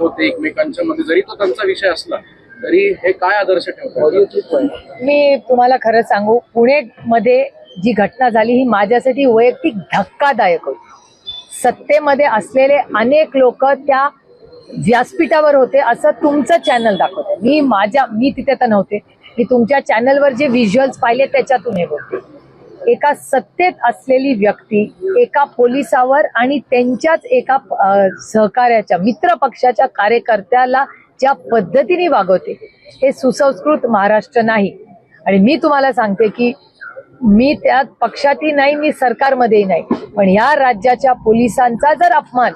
होते एकमेकांच्या मध्ये. जरी तो त्यांचा विषय असला तरी हे काय आदर्श ठेवतात? मी तुम्हाला खरं सांगू पुणेमध्ये जी घटना झाली ही माझ्यासाठी वैयक्तिक धक्कादायक होती. सत्तेमध्ये असलेले अनेक लोक त्या व्यासपीठावर होते असं तुमचं चॅनल दाखवते मी माझ्या मी तिथे तर नव्हते. मी तुमच्या चॅनलवर जे व्हिज्युअल्स पाहिले त्याच्यातून हे बोलते. एका सत्तेत असलेली व्यक्ती एका पोलिसावर आणि त्यांच्याच एका सहकार्याच्या मित्र पक्षाच्या कार्यकर्त्याला ज्या पद्धतीने वागवते हे सुसंस्कृत महाराष्ट्र नाही. आणि मी तुम्हाला सांगते की मी त्या पक्षातही नाही मी सरकारमध्येही नाही. पण या राज्याच्या पोलिसांचा जर अपमान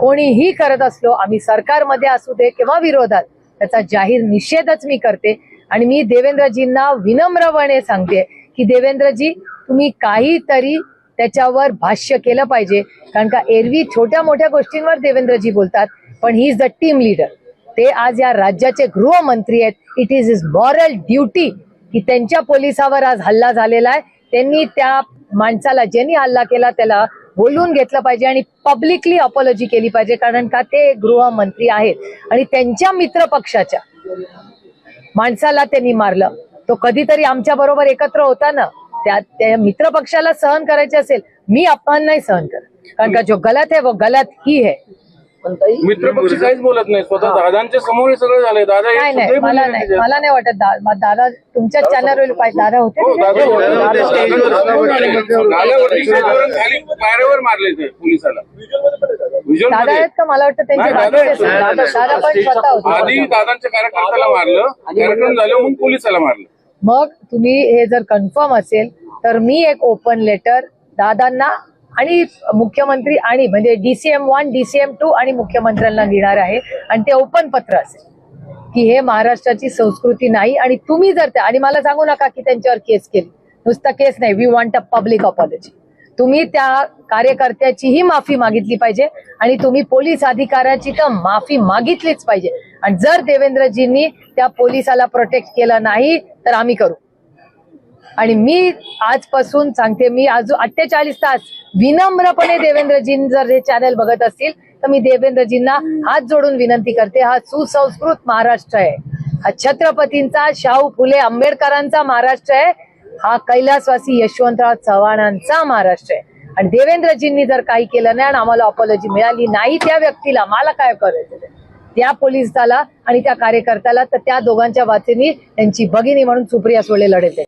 कोणीही करत असलो आम्ही सरकारमध्ये असू दे किंवा विरोधात त्याचा जाहीर निषेधच मी करते. आणि मी देवेंद्रजींना विनम्रपणे सांगते की देवेंद्रजी तुम्ही काहीतरी त्याच्यावर भाष्य केलं पाहिजे. कारण का एरवी छोट्या मोठ्या गोष्टींवर देवेंद्रजी बोलतात पण he is the team leader ते आज या राज्याचे गृहमंत्री आहेत. It is is moral duty की त्यांच्या पोलिसावर आज हल्ला झालेला आहे. त्यांनी त्या माणसाला ज्यांनी हल्ला केला त्याला बोलून घेतलं पाहिजे आणि पब्लिकली अपॉलॉजी केली पाहिजे. कारण का ते गृहमंत्री आहेत. आणि त्यांच्या मित्र पक्षाच्या माणसाला त्यांनी मारलं. तो कधीतरी आमच्या बरोबर एकत्र होता ना? त्या त्या मित्र पक्षाला सहन करायचे असेल मी अपमान नाही सहन करत कारण का जो गलत है वो गलत ही है मित्रपक्ष काहीच बोलत नाही स्वतः दादांच्या समोर हे सगळं झालंय दादा नाही नाही मला बोलले नाही. मला नाही वाटत दा- मा- दादा तुमच्या चॅनलवर पाहिजे दादा होते हो, दादा. दादावरती खाली पायऱ्यावर मारले ते पोलिसाला दादा मध्ये. आहेत का मला वाटतं त्यांचे नाही, दादा आहेत. दादा दादा पण स्वतः होते आधी दादांच्या कार्यकर्त्याला मारलं कार्यक्रम झालं मग पोलिसाला मारलं मग तुम्ही हे जर कन्फर्म असेल तर मी एक ओपन लेटर दादांना आणि मुख्यमंत्री आणि म्हणजे डीसीएम वन डीसीएम टू आणि मुख्यमंत्र्यांना लिहिणार आहे. आणि ते ओपन पत्र असेल. की हे महाराष्ट्राची संस्कृती नाही आणि तुम्ही जर त्या आणि मला सांगू नका की त्यांच्यावर केस केली. नुसता केस नाही. We want a public apology तुम्ही त्या कार्यकर्त्याचीही माफी मागितली पाहिजे आणि तुम्ही पोलीस अधिकाऱ्याची तर माफी मागितलीच पाहिजे. आणि जर देवेंद्रजींनी त्या पोलिसाला प्रोटेक्ट केलं नाही तर आम्ही करू. आणि मी आजपासून सांगते मी अजून अठ्ठेचाळीस तास विनम्रपणे देवेंद्रजी जर हे चॅनल बघत असतील तर मी देवेंद्रजींना हात जोडून विनंती करते हा सुसंस्कृत महाराष्ट्र आहे. हा छत्रपतींचा शाहू फुले आंबेडकरांचा महाराष्ट्र आहे. हा कैलासवासी यशवंतराव चव्हाणांचा महाराष्ट्र आहे. आणि देवेंद्रजींनी जर काही केलं नाही आणि आम्हाला अपॉलॉजी मिळाली नाही त्या व्यक्तीला मला काय करायचं त्या पोलीस पोलिसाला आणि त्या कार्यकर्त्याला तर त्या दोघांच्या वाचेनी त्यांची भगिनी म्हणून सुप्रिया सोळे लढेल